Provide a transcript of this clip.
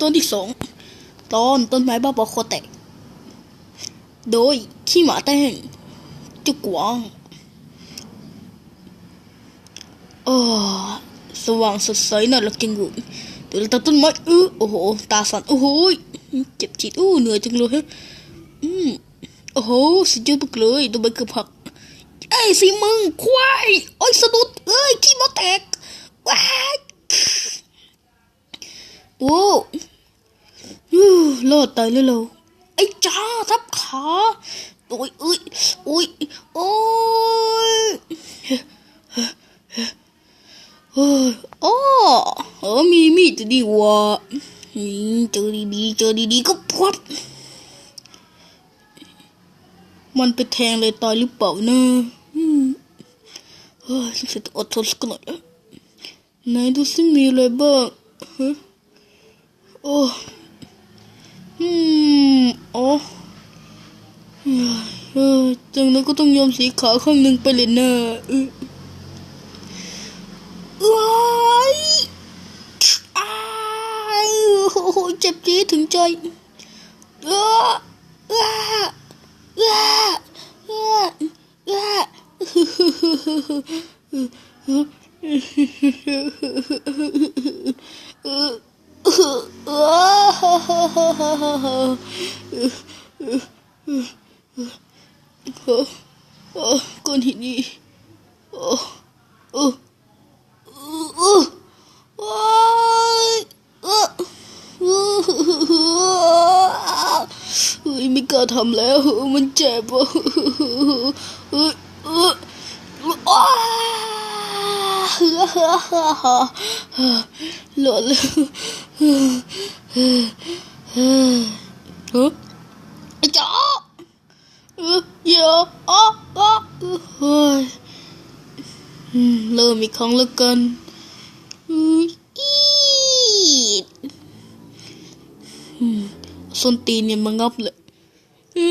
ตอนที่สองตอนต้นไม้บ้าบอคอแตก โดยขี้หมาแต้งจุกวางโอ้สว่างสดใสน่ารักจังเลยเดี๋ยวเราต้นไม้เออโอ้โห ตาสั่นโอ้โหเจ็บจิตอู้เหนื่อยจังเลยฮะอืมโอ้โหสุดยอดมากเลยตัวใบกือบหักเอ้สิมึงควายโอ้ยสะดุดเอ้ยขี้หมาแตกว้ายโอ้ ยูรอดตายแล้วไอ้จ้าทับขาโอ้ยเอ้ยโอ้ยโอ้ยเฮ้ยอ้อเออมีมีดจะดีว่าอืมเจอดีๆเจอดีๆก็พวดมันไปแทงเลยตายหรือเปล่านะอืมเฮ้ยสงสัยต้อดทนสักหน่อยไหนดูสิมีอะไรบ้างฮะโอ้อมโอ้เอ อจังนั้นก็ต้องยอมสีขาข้างหนึ่งไปเลยนะเออว้ายอ้ายโอ้โหเจ็บจี๊ดถึงใจเออเออเออเออเออ โอ้ก้อนหินนี่โอ้โอ้โอ้โอ้ยโอ้เฮ้ยไม่กล้าทำแล้วมันเจ็บอะเฮ้ยเฮ้ยอ้าหล่นแล้วฮะไอ้จ๋า เยอะอ๋อก็เฮ้ยเริ่มอีกครั้งละกันอีดส้นตีนเนี่ยมางับเลยอื